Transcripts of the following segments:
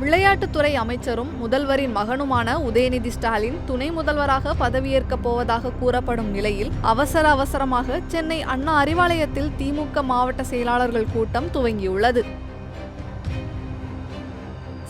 விளையாட்டுத்துறை அமைச்சரும் முதல்வரின் மகனுமான உதயநிதி ஸ்டாலின் துணை முதல்வராக பதவியேற்கப் போவதாக கூறப்படும் நிலையில் அவசர அவசரமாக சென்னை அண்ணா அறிவாலயத்தில் திமுக மாவட்ட செயலாளர்கள் கூட்டம் துவங்கியுள்ளது.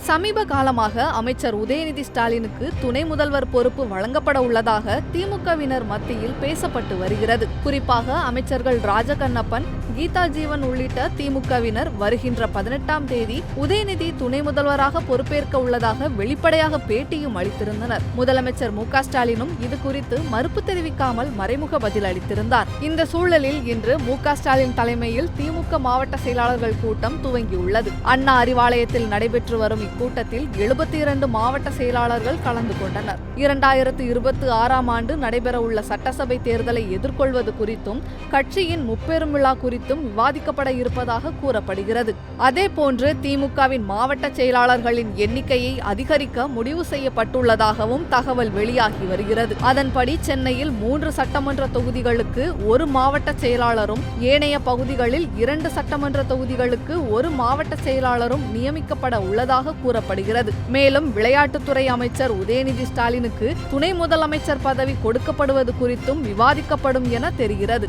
சமீப காலமாக அமைச்சர் உதயநிதி ஸ்டாலினுக்கு துணை முதல்வர் பொறுப்பு வழங்கப்பட உள்ளதாக திமுகவினர் மத்தியில் பேசப்பட்டு வருகிறது. குறிப்பாக அமைச்சர்கள் ராஜகண்ணப்பன் கீதா ஜீவன் உள்ளிட்ட திமுகவினர் வருகின்ற பதினெட்டாம் தேதி உதயநிதி துணை முதல்வராக பொறுப்பேற்க உள்ளதாக வெளிப்படையாக பேட்டியும் அளித்திருந்தனர். முதலமைச்சர் மு ஸ்டாலினும் இது குறித்து மறுப்பு தெரிவிக்காமல் மறைமுக பதில் அளித்திருந்தார். இந்த சூழலில் இன்று மு ஸ்டாலின் தலைமையில் திமுக மாவட்ட செயலாளர்கள் கூட்டம் துவங்கியுள்ளது. அண்ணா அறிவாலயத்தில் நடைபெற்று வரும் இக்கூட்டத்தில் எழுபத்தி இரண்டு மாவட்ட செயலாளர்கள் கலந்து கொண்டனர். இரண்டாயிரத்து இருபத்தி ஆறாம் ஆண்டு நடைபெறவுள்ள சட்டசபை தேர்தலை எதிர்கொள்வது குறித்தும் கட்சியின் முப்பெரும் விழா குறித்தும் விவாதிக்கப்பட இருப்பதாக கூறப்படுகிறது. அதேபோன்று திமுகவின் மாவட்ட செயலாளர்களின் எண்ணிக்கையை அதிகரிக்க முடிவு செய்யப்பட்டுள்ளதாகவும் தகவல் வெளியாகி வருகிறது. அதன்படி சென்னையில் மூன்று சட்டமன்ற தொகுதிகளுக்கு ஒரு மாவட்ட செயலாளரும் ஏனைய பகுதிகளில் இரண்டு சட்டமன்ற தொகுதிகளுக்கு ஒரு மாவட்ட செயலாளரும் நியமிக்கப்பட உள்ளதாக கூறப்படுகிறது. மேலும் விளையாட்டுத்துறை அமைச்சர் உதயநிதி ஸ்டாலினுக்கு துணை முதலமைச்சர் பதவி கொடுக்கப்படுவது குறித்தும் விவாதிக்கப்படும் என தெரிகிறது.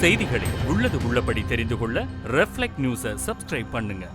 செய்திகளை உள்ளது உள்ளபடி தெரிந்து கொள்ள ரெஃப்ளெக்ட் நியூஸை சப்ஸ்கிரைப் பண்ணுங்க.